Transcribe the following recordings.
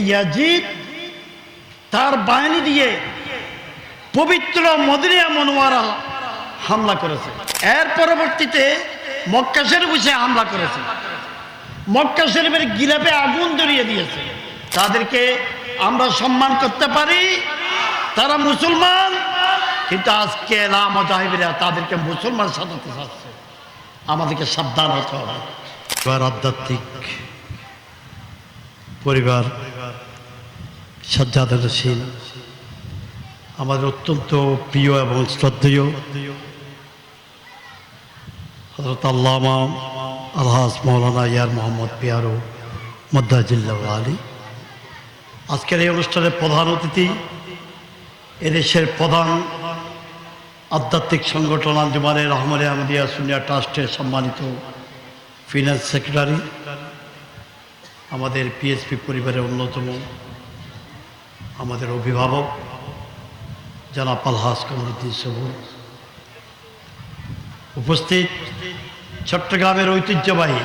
Yazid তার বাহিনী দিয়ে পবিত্র মদিনিয়া মনোয়ারা হামলা করেছে। এর পরবর্তীতে মক্কা শরীফে হামলা করেছে। মক্কা শরীফের গিলাপে আগুন ধরিয়ে দিয়েছে। তাদেরকে আমরা সম্মান করতে পারি, তারা মুসলমান, কিন্তু আজকে এলা মজাহিবিরা তাদেরকে মুসলমান সাজাতে চাচ্ছে। আমাদেরকে সাবধান হতে হবে। আধ্যাত্মিক পরিবার সজ্জাদনশীল। আমাদের অত্যন্ত প্রিয় এবং শ্রদ্ধেয় হজরত আল্লামা আলহাস মৌলানা ইয়ার মোহাম্মদ পিয়ারো মদ্দাজিল্লা আলী। আজকের এই অনুষ্ঠানের প্রধান অতিথি এদেশের প্রধান আধ্যাত্মিক সংগঠন আঞ্জুমানের রহমানে আহমদিয়া সুনিয়া ট্রাস্টের সম্মানিত ফিনান্স সেক্রেটারি, আমাদের পিএসপি পরিবারের অন্যতম আমাদের অভিভাবক, জনাব আলহাস কমরুদ্দিন সবুর। উপস্থিত চট্টগ্রামের ঐতিহ্যবাহী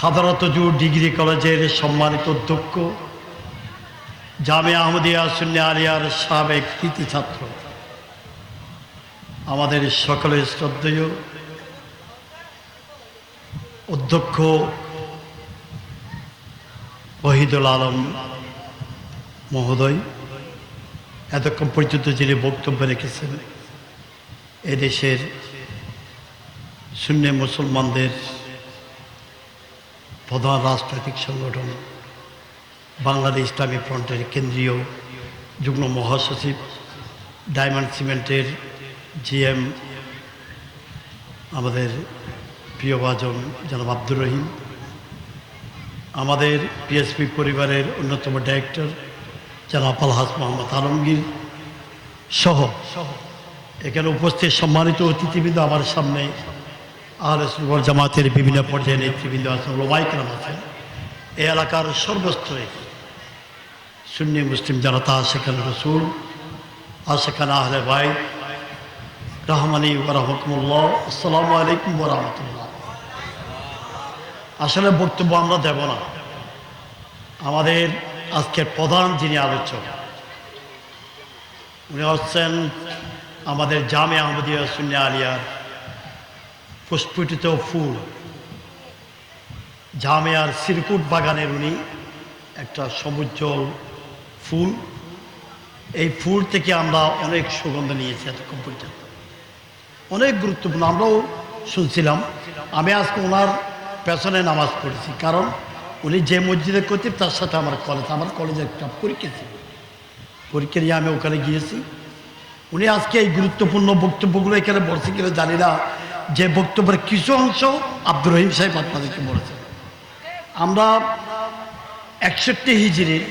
হাদারত হাদারতজুর ডিগ্রি কলেজের সম্মানিত অধ্যক্ষ জামে আহমদিয়া সুন্নি আলিয়ার সাবেক কৃতি ছাত্র, আমাদের সকলের শ্রদ্ধেয় অধ্যক্ষ ওহিদুল আলম মহোদয়, এতক্ষণ পর্যন্ত যিনি বক্তব্য রেখেছেন, এদেশের শূন্য মুসলমানদের প্রধান রাজনৈতিক সংগঠন, বাংলাদেশ ইসলামী ফ্রন্টের কেন্দ্রীয় যুগ্ম মহাসচিব, ডায়মন্ড সিমেন্টের জিএম, আমাদের প্রিয় প্রিয়ভাজন জনাব আব্দুর রহিম, আমাদের পিএসপি পরিবারের অন্যতম ডাইরেক্টর জনাব আলহাজ মোহাম্মদ আলমগীর সহ এখানে উপস্থিত সম্মানিত অতিথিবৃন্দ আমার সামনে আর জামাতের বিভিন্ন পর্যায়ে নেতৃবৃন্দ আছেন লোমাইকরাম আছেন এই এলাকার সর্বস্তরে সুন্নি মুসলিম জনতা সেখানে রসুল আর সেখানে আহলে ভাই রহমানি রহমতুল্লাহ আসসালামু আলাইকুম রহমতুল্লাহ। আসলে বক্তব্য আমরা দেব না। আমাদের আজকের প্রধান যিনি আলোচক, উনি হচ্ছেন আমাদের জামে আহমদিয়া সুন্নি আলিয়ার পুষ্পিত ফুল। জামেয়ার সিরকুট বাগানের উনি একটা সমুজ্জ্বল ফুল। এই ফুল থেকে আমরা অনেক সুগন্ধ নিয়েছি এতক্ষণ পর্যন্ত। অনেক গুরুত্বপূর্ণ, আমরাও শুনছিলাম। আমি আজকে ওনার পেছনে নামাজ পড়েছি। কারণ উনি যে মসজিদে করতেন তার সাথে আমার কলেজ, আমার কলেজে একটা পরীক্ষা ছিল। পরীক্ষা নিয়ে আমি ওখানে গিয়েছি। উনি আজকে এই গুরুত্বপূর্ণ বক্তব্যগুলো এখানে বলছে কিনা জানি না। যে বক্তব্যের কিছু অংশ আব্দুর রহিম সাহেব আপনাদেরকে বলেছেন। আমরা একষট্টি হিজড়ির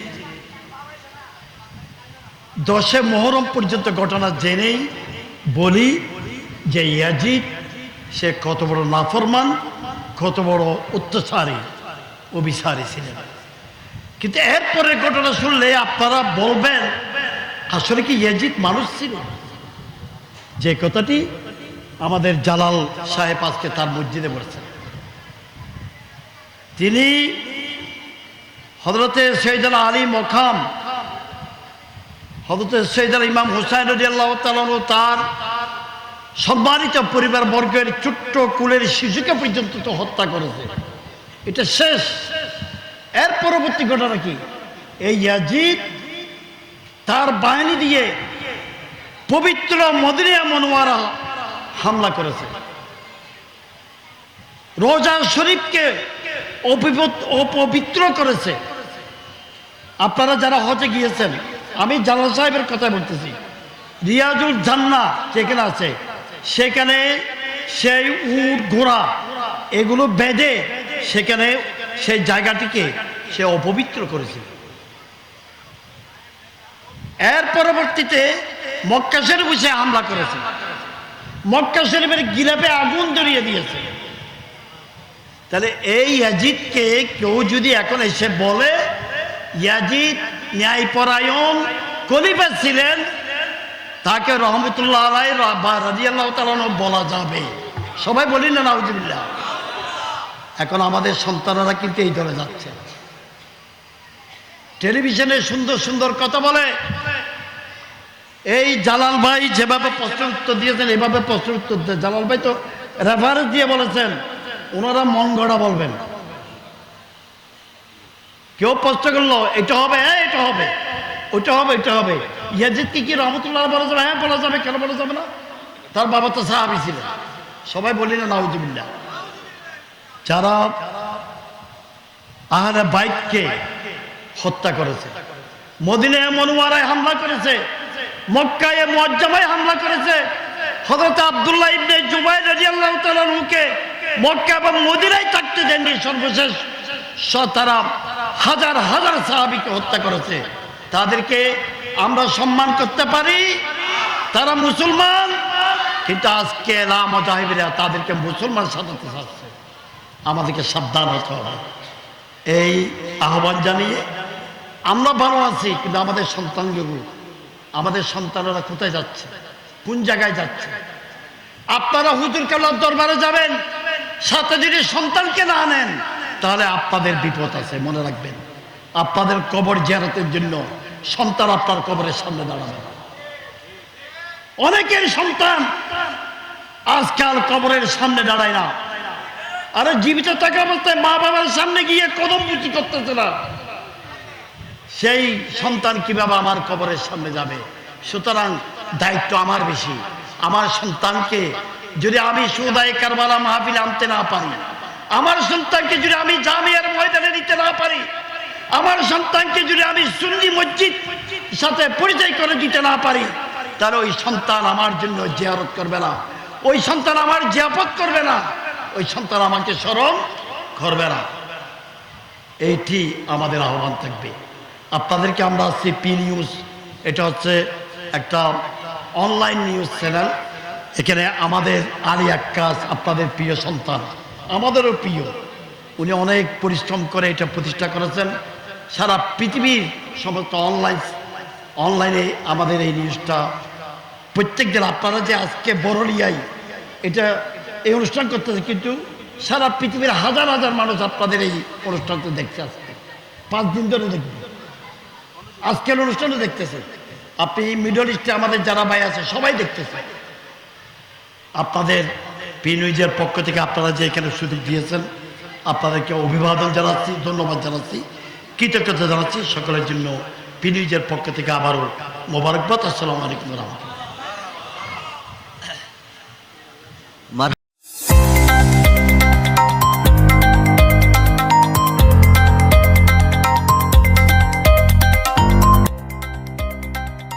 দশে মহরম পর্যন্ত ঘটনা জেনেই বলি যে ইয়াজিদ, সে কত বড় নাফরমান, কত বড় অত্যাচারী। অবিচারী ছিলেন। কিন্তু এরপরের ঘটনা শুনলে আপনারা বলবেন, আসলে কি ইয়াজিদ মানুষ ছিল? যে কথাটি আমাদের জালাল সাহেব আজকে তার মসজিদে বলেছেন। তিনি হজরতে সৈদাল আলী মখাম হজরতে সৈদাল ইমাম হুসাইন আল্লাহ তার সম্মানিত পরিবার বর্গের ছোট্ট কুলের শিশুকে পর্যন্ত তো হত্যা করেছে। এটা শেষ। এর পরবর্তী ঘটনা কি? এই ইয়াজিদ তার বাহিনী দিয়ে পবিত্র মদিনিয়া মনোয়ারা হামলা করেছে। রোজা শরীফকে অপবিত্র করেছে। আপনারা যারা হজে গিয়েছেন, আমি জালাল সাহেবের কথা বলতেছি। রিয়াজুল জান্না যেখানে আছে, সেখানে সেই উট, ঘোড়া, এগুলো বেঁধে সেখানে সেই জায়গাটিকে সে অপবিত্র করেছিল। এর পরবর্তীতে মক্কা শরীফে সে হামলা করেছে। মক্কা শরীফের গিলাপে আগুন ধরিয়ে দিয়েছে। তাহলে এই ইয়াজিদকে কেউ যদি এখন এসে বলে, ইয়াজিদ ন্যায়পরায়ণ কলিফা ছিলেন তাকে রহমতুল্লাহ রাজি আল্লাহ তালানো বলা যাবে। সবাই বলি না, নাউজুবিল্লাহ। এখন আমাদের সন্তানরা কিন্তু এই দলে যাচ্ছে। টেলিভিশনে সুন্দর সুন্দর কথা বলে। এই জালাল ভাই যেভাবে প্রশ্ন উত্তর দিয়েছেন, এভাবে প্রশ্ন উত্তর দেয় জালাল ভাই তো রেফারেন্স দিয়ে বলেছেন, ওনারা মন গড়া বলবেন। কেউ প্রশ্ন করল, এটা হবে হ্যাঁ এটা হবে ওইটা হবে, এটা হবে। ইয়াজিদ কি কি রহমতুল্লাহ বলা যাবে? হ্যাঁ বলা যাবে, কেন বলা যাবে না? তার বাবা তো সাহাবি ছিলেন। সবাই বলি না নাউজুবিল্লাহ। যারা আহারে বাইককে হত্যা করেছে। মদিনায় হামলা করেছে, মক্কায় মজ্জামায় হামলা করেছে। হযরত আব্দুল্লাহ ইবনে মক্কা এবং মদিনায় দেননি। সর্বশেষ হাজার হাজার হত্যা করেছে। তাদেরকে আমরা সম্মান করতে পারি, তারা মুসলমান, কিন্তু আজকে মজাহিবিরা তাদেরকে মুসলমান সাজাতে চাচ্ছে। আমাদেরকে সাবধান হতে হবে। এই আহ্বান জানিয়ে আমরা ভালো আছি, কিন্তু আমাদের সন্তান সন্তানগুলো আমাদের সন্তানেরা কোথায় যাচ্ছে? কোন জায়গায় যাচ্ছে? আপনারা হুজুর কেলার দরবারে যাবেন, সাথে যদি সন্তানকে না আনেন, তাহলে আপনাদের বিপদ আছে, মনে রাখবেন। আপনাদের কবর জিয়ারতের জন্য সন্তান আপনার কবরের সামনে দাঁড়াবে। অনেকের সন্তান আজকাল কবরের সামনে দাঁড়ায় না। আরে জীবিত থাকা অবস্থায় মা বাবার সামনে গিয়ে কদম মুচি করতেছে না। সেই সন্তান কীভাবে আমার কবরের সামনে যাবে? সুতরাং দায়িত্ব আমার বেশি। আমার সন্তানকে যদি আমি সুদায় কারবালা মাহফিল আনতে না পারি, আমার সন্তানকে যদি আমি জামিয়ার ময়দানে দিতে না পারি, আমার সন্তানকে যদি আমি সুন্নি মসজিদ সাথে পরিচয় করে দিতে না পারি, তাহলে ওই সন্তান আমার জন্য জিয়ারত করবে না। ওই সন্তান আমার জিয়াপত করবে না। ওই সন্তান আমাকে স্মরণ করবে না। এইটি আমাদের আহ্বান থাকবে। আপনাদেরকে আমরা আসছি পি নিউজ এটা হচ্ছে একটা অনলাইন নিউজ চ্যানেল এখানে আমাদের আলী আক্কাস, আপনাদের প্রিয় সন্তান, আমাদেরও প্রিয়। উনি অনেক পরিশ্রম করে এটা প্রতিষ্ঠা করেছেন। সারা পৃথিবীর সমস্ত অনলাইন অনলাইনে আমাদের এই নিউজটা প্রত্যেক দিন আপনারা যে আজকে বরলিয়াই এটা এই অনুষ্ঠান করতেছে, কিন্তু সারা পৃথিবীর হাজার হাজার মানুষ আপনাদের এই অনুষ্ঠানটা দেখতে আসছে। পাঁচ দিন ধরে দেখবে। আজকের অনুষ্ঠানও দেখতেছে। আপনি মিডল ইস্টে আমাদের যারা ভাই আছে, সবাই দেখতেছে। আপনাদের পিনুইজের পক্ষ থেকে আপনারা যে এখানে সুযোগ দিয়েছেন, আপনাদেরকে অভিবাদন জানাচ্ছি, ধন্যবাদ জানাচ্ছি, কৃতজ্ঞতা জানাচ্ছি। সকলের জন্য পিনুইজের পক্ষ থেকে আবারও মোবারকবাদ। আসসালামু আলাইকুম রহমতুল্লাহ।